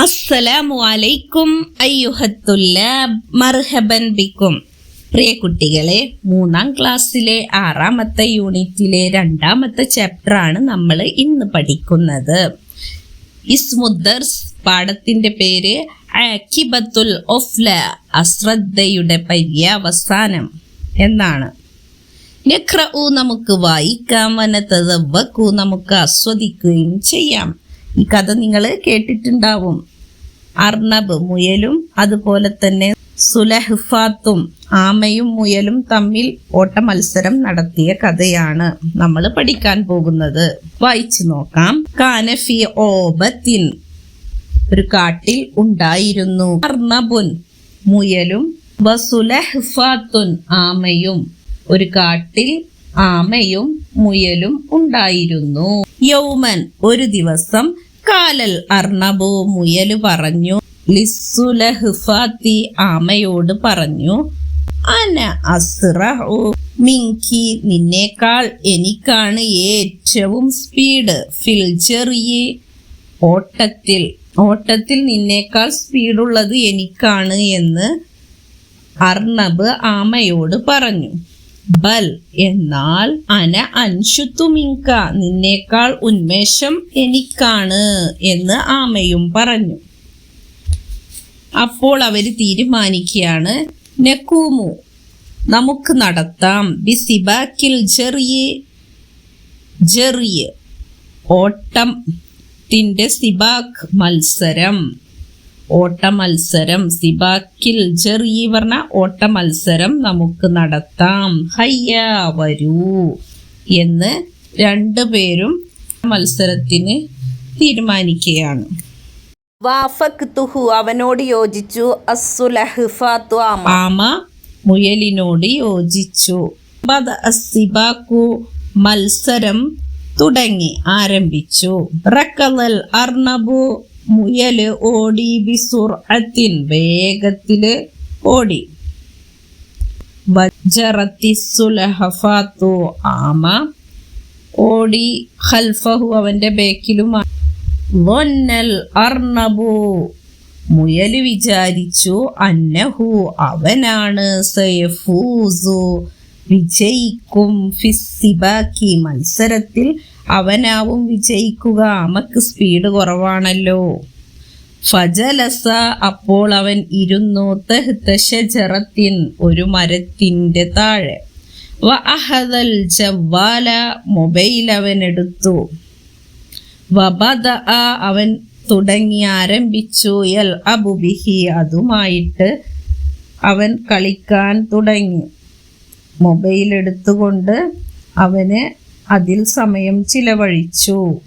അസ്സലാമു അലൈക്കും അയ്യുഹത്തുല്ലാബ് മർഹബൻ ബിക്കും. പ്രിയ കുട്ടികളെ മൂന്നാം ക്ലാസ്സിലെ ആറാമത്തെ യൂണിറ്റിലെ രണ്ടാമത്തെ ചാപ്റ്റർ ആണ് നമ്മൾ ഇന്ന് പഠിക്കുന്നത്. ഇസ്മുദ്ദർസ് പാഠത്തിന്റെ പേര് അഖിബത്തുൽ ഒഫ്ല അശ്രദ്ധയുടെ പര്യാവസാനം എന്നാണ്. നഖ്റഉ നമുക്ക് വായിക്കാം വനത്തവക്കു നമുക്ക് ആസ്വദിക്കുകയും ചെയ്യാം. ഈ കഥ നിങ്ങൾ കേട്ടിട്ടുണ്ടാവും. അർണബ് മുയലും അതുപോലെ തന്നെ സുലഹ്ഫാത്തും ആമയും മുയലും തമ്മിൽ ഓട്ട മത്സരം നടത്തിയ കഥയാണ് നമ്മൾ പഠിക്കാൻ പോകുന്നത്. വായിച്ചു നോക്കാം. കാനഫി ഓബത്തിൻ ഒരു കാട്ടിൽ ഉണ്ടായിരുന്നു. അർണബുൻ മുയലും വസുലഹ്ഫാത്തുൻ ആമയും ഒരു കാട്ടിൽ ആമയും മുയലും ഉണ്ടായിരുന്നു. യൗമൻ ഒരു ദിവസം കാലൽ അർണബോ മുയൽ പറഞ്ഞു ലിസുലഹ്ഫാത്തി ആമയോട് പറഞ്ഞു അന അസ്റഹു മിങ്കി നിന്നേക്കാൾ എനിക്കാണ് ഏറ്റവും സ്പീഡ് ഫിൽ ചെറിയ. ഓട്ടത്തിൽ ഓട്ടത്തിൽ നിന്നേക്കാൾ സ്പീഡുള്ളത് എനിക്കാണ് എന്ന് അർണബ് ആമയോട് പറഞ്ഞു. ബൽ. എന്നാൽ അന അൻഷുത്തുമിങ്ക നിന്നേക്കാൾ ഉന്മേഷം എനിക്കാണ് എന്ന് ആമയും പറഞ്ഞു. അപ്പോൾ അവർ തീരുമാനിക്കുകയാണ് നെക്കൂമു നമുക്ക് നടത്താം. ബിസിബാക്കിൽ ചെറിയ ചെറിയ ഓട്ടം തിന്റെ സിബാക്ക് മത്സരം. ഓട്ട മത്സരം സിബാക്കിൽ ചെറിയ പറഞ്ഞ ഓട്ട മത്സരം നമുക്ക് നടത്താം. ഹയ്യ വരൂ എന്ന് രണ്ടുപേരും മത്സരത്തിന് തീരുമാനിക്കുകയാണ്. വാഫക്തുഹു അവനോട് യോജിച്ചു. അസുലഹ്ഫാത്തു ആമ മുയലിനോട് യോജിച്ചു. സിബാക്കു മത്സരം തുടങ്ങി ആരംഭിച്ചു. റക്കലൽ അർണബു മുയൽ ഓടി ബിസുർഅത്തിൻ വേഗത്തിൽ ഓടി. വജറത്തിസുലഹഫാത്തു ആമ. ഓടി ഖൽഫഹു അവന്റെ ബേക്കിലുമാണ് വന്നൽ അർണബു. മുയൽ വിചാരിച്ചു അന്നഹു അവനാണ് സയഫൂസു വിജയിക്കും. ഫിസിബാക്കി മത്സരത്തിൽ അവനാവും വിജയിക്കുക. അമക്ക് സ്പീഡ് കുറവാണല്ലോ. ഫജലസ അപ്പോൾ അവൻ ഇരുന്നു. തെഹ്തഷറത്തിൻ ഒരു മരത്തിന്റെ താഴെ. വ അഹദൽ ജവ്വാല മൊബൈൽ അവൻ എടുത്തു. വബദ അവൻ തുടങ്ങി ആരംഭിച്ചു. യൽ അബുബിഹി അതുമായിട്ട് അവൻ കളിക്കാൻ തുടങ്ങി. മൊബൈൽ എടുത്തുകൊണ്ട് അവന് അതിൽ സമയം ചിലവഴിച്ചു.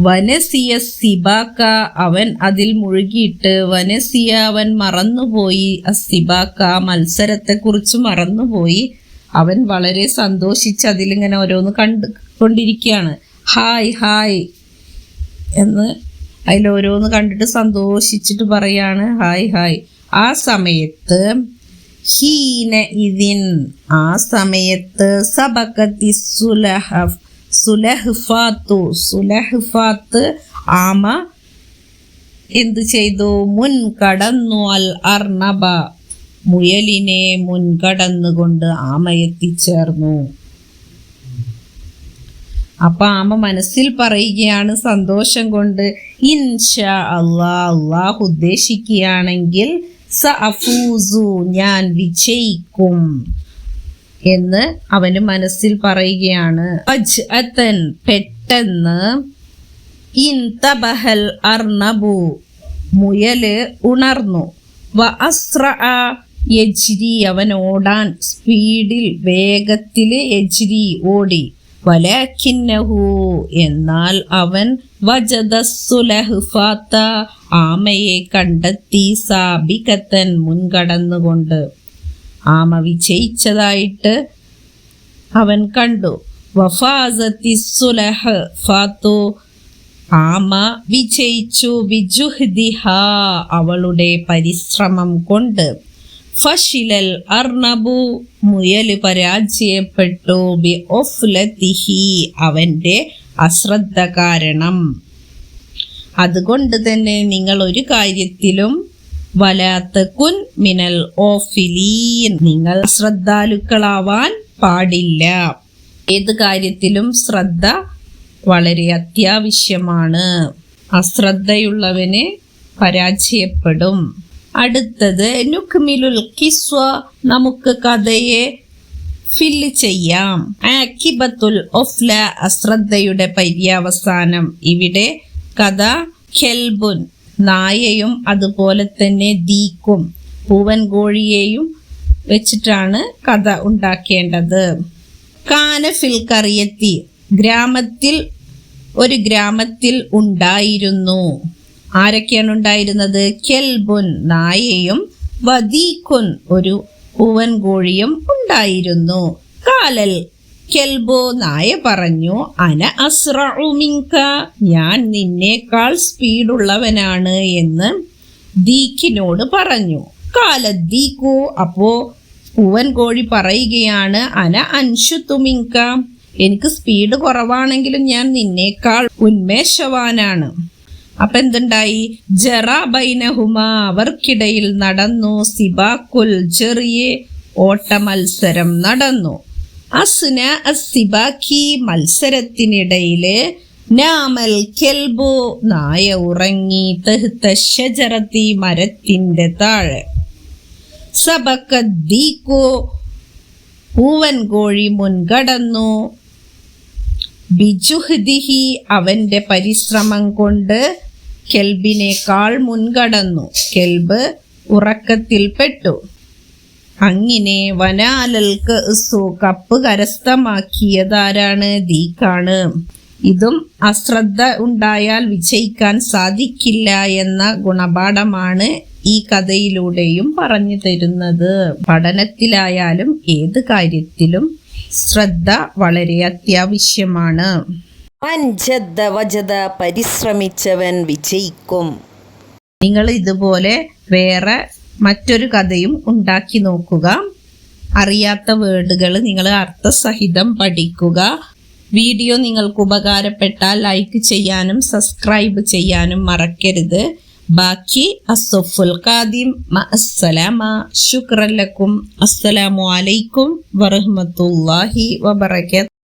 വനസിയ സിബാക്ക അവൻ അതിൽ മുഴുകിയിട്ട് വനസിയ അവൻ മറന്നുപോയി. സിബാക്ക മത്സരത്തെക്കുറിച്ച് മറന്നുപോയി. അവൻ വളരെ സന്തോഷിച്ച് അതിലിങ്ങനെ ഓരോന്ന് കണ്ട് കൊണ്ടിരിക്കുകയാണ്. ഹായ് ഹായ് എന്ന് അതിലോരോന്ന് കണ്ടിട്ട് സന്തോഷിച്ചിട്ട് പറയാണ്. Hi hi. ആ സമയത്ത് ഹീന ഇതിൻ ആ സമയത്ത് സബക്കത്തി സുലഹഫ് സുലഹ്ഫാത്തു സുലഹ്ഫാത്ത് ആമ എന്തു ചെയ്തു? മുൻകടന്നു അൽ അർണബ മുയലിനെ മുൻകടന്നുകൊണ്ട് ആമ എത്തിച്ചേർന്നു. അപ്പൊ ആമ മനസ്സിൽ പറയുകയാണ് സന്തോഷം കൊണ്ട് ഇൻഷാ അള്ളാഹ് അള്ളാഹ് ഉദ്ദേശിക്കുകയാണെങ്കിൽ സ അഫൂസു ഞാൻ വിജയിക്കും എന്ന് അവന് മനസ്സിൽ പറയുകയാണ്. അജ്അതൻ പെട്ടെന്ന് ഇൻതബഹൽ അർണബു മുയൽ ഉണർന്നു. വ അസ്ര യജ്രി അവൻ ഓടാൻ സ്പീഡിൽ വേഗത്തിൽ യജ്രി ഓടി. വലാഖിന്നഹു എന്നാൽ അവൻ വജദസ്സുലഹ്ഫാത്ത ആമയെ കണ്ടെത്തി സാബികത്തൻ മുൻകടന്നുകൊണ്ട്. ആമ വിജയിച്ചതായിട്ട് അവൻ കണ്ടു. വഫാസത്തി സുലഹ് ഫാത്തു ആമ വിജയിച്ചു. വിജുഹ്ദിഹ അവളുടെ പരിശ്രമം കൊണ്ട്. ഫഷിലൽ അർണബു മുയൽ പരാജയപ്പെട്ടു. ബി ഒഫ്ലത്തിഹി അവന്റെ അശ്രദ്ധ കാരണം. അതുകൊണ്ട് തന്നെ നിങ്ങൾ ഒരു കാര്യത്തിലും വലാത്തക്കുൻ മിനൽ ഓഫിലീൻ. നിങ്ങൾ ശ്രദ്ധാലുക്കളാവാൻ പാടില്ല. ഏത് കാര്യത്തിലും ശ്രദ്ധ വളരെ അത്യാവശ്യമാണ്. അശ്രദ്ധയുള്ളവനെ പരാജയപ്പെടും. അടുത്തത് നുക്മിലുൽ കിസ്വ നമുക്ക് കഥയെ ഫില്ല് ചെയ്യാം. ആക്കിബത്തുൽ ഒഫ്ല അശ്രദ്ധയുടെ പര്യവസാനം. ഇവിടെ കഥ ഹെൽബുൻ നായയും അതുപോലെ തന്നെ ദീക്കും പൂവൻ കോഴിയെയും വെച്ചിട്ടാണ് കഥ ഉണ്ടാക്കേണ്ടത്. കാനഫിൽ കറിയത്തി ഗ്രാമത്തിൽ ഒരു ഗ്രാമത്തിൽ ഉണ്ടായിരുന്നു. ആരൊക്കെയാണ് ഉണ്ടായിരുന്നത്? കെൽബുൻ നായയും വദീഖുൻ ഒരു പൂവൻ കോഴിയും ഉണ്ടായിരുന്നു. കാലൽ കെൽബോ നായ പറഞ്ഞു അന അസ്റഉ മിങ്ക ഞാൻ നിന്നേക്കാൾ സ്പീഡുള്ളവനാണ് എന്ന് ദീഖിനോട് പറഞ്ഞു. കാലദ്ദീക്കു അപ്പോ പൂവൻ കോഴി പറയുകയാണ് അന അൻഷു മിങ്ക എനിക്ക് സ്പീഡ് കുറവാണെങ്കിലും ഞാൻ നിന്നേക്കാൾ ഉന്മേഷവാനാണ്. അപ്പൊ എന്തുണ്ടായി? ജറ ബൈനഹുമ അവർക്കിടയിൽ നടന്നു സിബാക്കുൽ ചെറിയ ഓട്ട മത്സരം നടന്നു. അസ്ന അസിബാക്കി മത്സരത്തിനിടയിൽ നാമൽ കെൽബു നായ ഉറങ്ങി തെഹ്ത ഷജറത്തി മരത്തിന്റെ താഴെ. സബക്കദ്ദീക്കു പൂവൻ കോഴി മുൻകടന്നു ബിജുഹ്ദിഹി അവന്റെ പരിശ്രമം കൊണ്ട് കെൽബിനേക്കാൾ മുൻകടന്നു. കെൽബ് ഉറക്കത്തിൽപ്പെട്ടു അങ്ങനെ വനാലൽക്ക് സു കപ്പ് കരസ്ഥമാക്കിയതാരാണ് ദീക്കാണ് ഇതും അശ്രദ്ധ ഉണ്ടായാൽ വിജയിക്കാൻ സാധിക്കില്ല എന്ന ഗുണപാഠമാണ് ഈ കഥയിലൂടെയും പറഞ്ഞു തരുന്നത്. പഠനത്തിലായാലും ഏത് കാര്യത്തിലും ശ്രദ്ധ വളരെ അത്യാവശ്യമാണ്. അഞ്ചദ്ദ വജത പരിശ്രമിച്ചവൻ വിജയിക്കും. നിങ്ങൾ ഇതുപോലെ വേറെ മറ്റൊരു കഥയും ഉണ്ടാക്കി നോക്കുക. അറിയാത്ത വേർഡുകൾ നിങ്ങൾ അർത്ഥസഹിതം പഠിക്കുക. വീഡിയോ നിങ്ങൾക്ക് ഉപകാരപ്പെട്ടാൽ ലൈക്ക് ചെയ്യാനും സബ്സ്ക്രൈബ് ചെയ്യാനും മറക്കരുത്. ബാക്കി അസഫുൽ ഖാദിം അസ്സലാമ ശുക്രല്ലക്കും അസ്സലാമു അലൈക്കും വറഹ്മത്തുള്ളാഹി വബറകാത്ത്